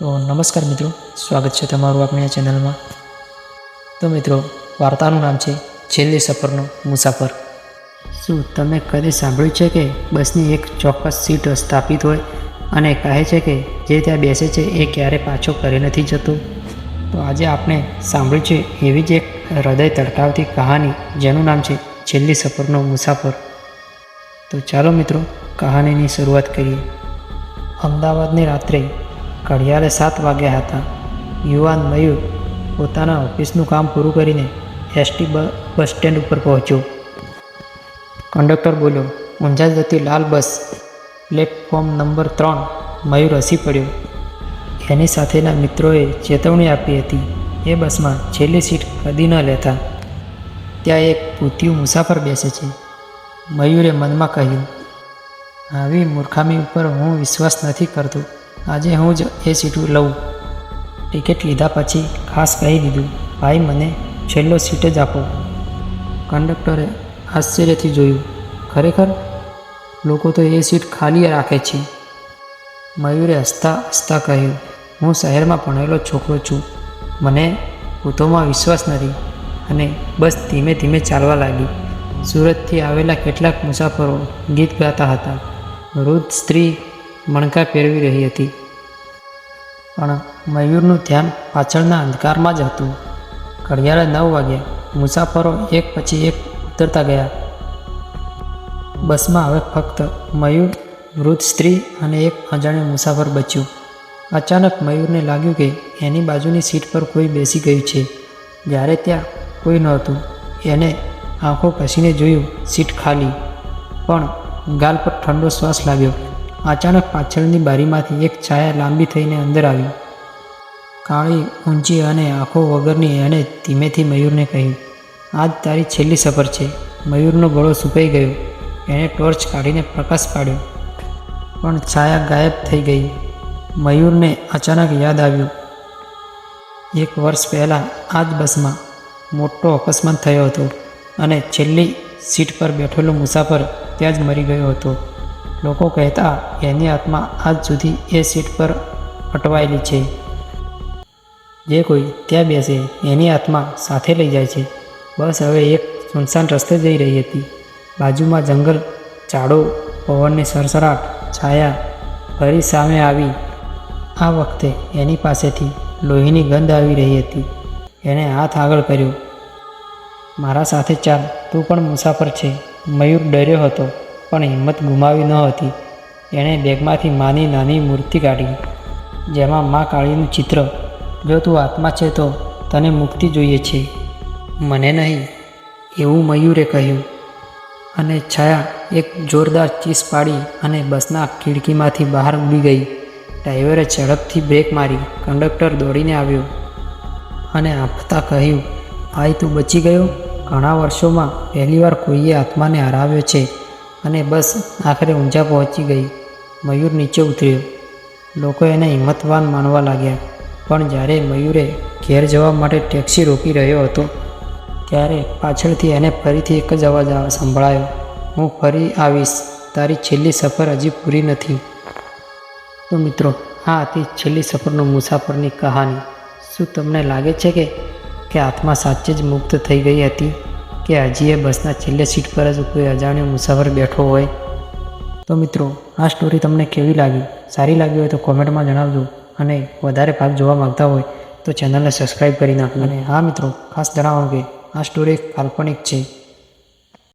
તો નમસ્કાર મિત્રો સ્વાગત છે તમારું આપણી આ ચેનલમાં. તો મિત્રો વાર્તાનું નામ છે છેલ્લી સફરનો મુસાફર. શું તમે કદી સાંભળ્યું છે કે બસની એક ચોક્કસ સીટ સ્થાપિત હોય અને કહે છે કે જે ત્યાં બેસે છે એ ક્યારે પાછો કરી નથી જતો? તો આજે આપણે સાંભળ્યું છે એવી જ એક હૃદય તડકાવતી કહાની જેનું નામ છે છેલ્લી સફરનો મુસાફર. તો ચાલો મિત્રો કહાનીની શરૂઆત કરીએ. અમદાવાદની રાત્રે ઘડિયાળે સાત વાગ્યા હતા. યુવાન મયુર પોતાના ઓફિસનું કામ પૂરું કરીને એસટી બસ સ્ટેન્ડ ઉપર પહોંચ્યો. કંડક્ટર બોલ્યો, ઊંઝા જતી લાલ બસ, પ્લેટફોર્મ નંબર ત્રણ. મયુર હસી પડ્યો. એની સાથેના મિત્રોએ ચેતવણી આપી હતી, એ બસમાં છેલ્લી સીટ કદી ન લેતા. ત્યાં એક પૂતિયું મુસાફર બેસે છે. મયુરે મનમાં કહ્યું, આવી મૂર્ખામી ઉપર હું વિશ્વાસ નથી કરતો. આજે હું જ એ સીટ લઉં. ટિકિટ લીધા પછી ખાસ કહી દીધું, ભાઈ, મને છેલ્લો સીટ જ આપો. કંડક્ટરે આશ્ચર્યથી જોયું, ખરેખર? લોકો તો એ સીટ ખાલી રાખે છે. મયુરે હસતા હસતા કહ્યું, હું શહેરમાં ભણેલો છોકરો છું. મને ભૂતોમાં વિશ્વાસ નથી. અને બસ ધીમે ધીમે ચાલવા લાગી સુરતથી આવેલા કેટલાક મુસાફરો ગીત ગાતા હતા. વૃદ્ધ સ્ત્રી મણકા પહેરવી રહી હતી. પણ મયુરનું ધ્યાન પાછળના અંધકારમાં જ હતું. ઘડિયાળે નવ વાગ્યા મુસાફરો એક પછી એક ઉતરતા ગયા. બસમાં હવે ફક્ત મયુર, વૃદ્ધ સ્ત્રી અને એક અજાણ્યો મુસાફર બચ્યું. અચાનક મયુરને લાગ્યું કે એની બાજુની સીટ પર કોઈ બેસી ગયું છે. જ્યારે ત્યાં કોઈ નહોતું, એને આંખો કસીને જોયું સીટ ખાલી. પણ ગાલ પર ઠંડો શ્વાસ લાગ્યો. અચાનક પાછળની બારીમાંથી એક છાયા લાંબી થઈને અંદર આવી. કાળી ઊંચી અને આંખો વગરની એણે ધીમેથી મયુરને કહ્યું, આજ તારી છેલ્લી સફર છે. મયુરનો ગળો સુકાઈ ગયો. એણે ટોર્ચ કાઢીને પ્રકાશ પાડ્યો. પણ છાયા ગાયબ થઈ ગઈ. મયુરને અચાનક યાદ આવ્યું. એક વર્ષ પહેલાં આ જ બસમાં મોટો અકસ્માત થયો હતો અને છેલ્લી સીટ પર બેઠેલો મુસાફર ત્યાં જ મરી ગયો હતો. લોકો કહેતા એની આત્મા આજ સુધી એ સીટ પર અટવાયેલી છે. જે કોઈ ત્યાં બેસે એની આત્મા સાથે લઈ જાય છે. બસ હવે એક સુનસાન રસ્તે જઈ રહી હતી. બાજુમાં જંગલ, ઝાડો, પવનની સરસરાટ છાયા, ફરી સામે આવી. આ વખતે એની પાસેથી લોહીની ગંધ આવી રહી હતી. એણે હાથ આગળ કર્યો. મારા સાથે ચાલ, તું પણ મુસાફર છે. મયુર ડર્યો હતો. પણ હિંમત ગુમાવી ન હતી. એણે બેગમાંથી માની નાની મૂર્તિ કાઢી, જેમાં મા કાળીનું ચિત્ર, જો તું આત્મા છે તો તને મુક્તિ જોઈએ છે. મને નહીં, એવું મયુરે કહ્યું. અને છાયા એક જોરદાર ચીસ પાડી અને બસના ખિડકીમાંથી બહાર ઉડી ગઈ. ડ્રાઈવરે ઝડપથી બ્રેક મારી, કંડક્ટર દોડીને આવ્યો અને આંફતા કહ્યું, ભાઈ, તું બચી ગયો? ઘણા વર્ષોમાં પહેલીવાર કોઈએ આત્માને હરાવ્યો છે. અને બસ આખરે ઊંઝા પહોંચી ગઈ. મયુર નીચે ઉતર્યો. લોકો એને હિંમતવાન માનવા લાગ્યા. પણ જ્યારે મયુરે ઘેર જવા માટે ટેક્સી રોકી રહ્યો હતો, ત્યારે પાછળથી એને ફરીથી એક જ અવાજ સંભળાયો. હું ફરી આવીશ. તારી છેલ્લી સફર હજી પૂરી નથી. તો મિત્રો, આ હતી છેલ્લી સફરનો મુસાફરની કહાની. શું તમને લાગે છે કે કે આત્મા સાચે જ મુક્ત થઈ ગઈ હતી? કે હજી એ બસના છેલ્લે સીટ પર જ કોઈ અજાણ્યો મુસાફર બેઠો હોય? તો મિત્રો, આ સ્ટોરી તમને કેવી લાગી? સારી લાગી હોય તો કોમેન્ટમાં જણાવજો અને વધારે ભાગ જોવા માંગતા હોય તો ચેનલને સબસ્ક્રાઈબ કરી નાખજો. અને હા મિત્રો, ખાસ જણાવો કે આ સ્ટોરી કાલ્પનિક છે.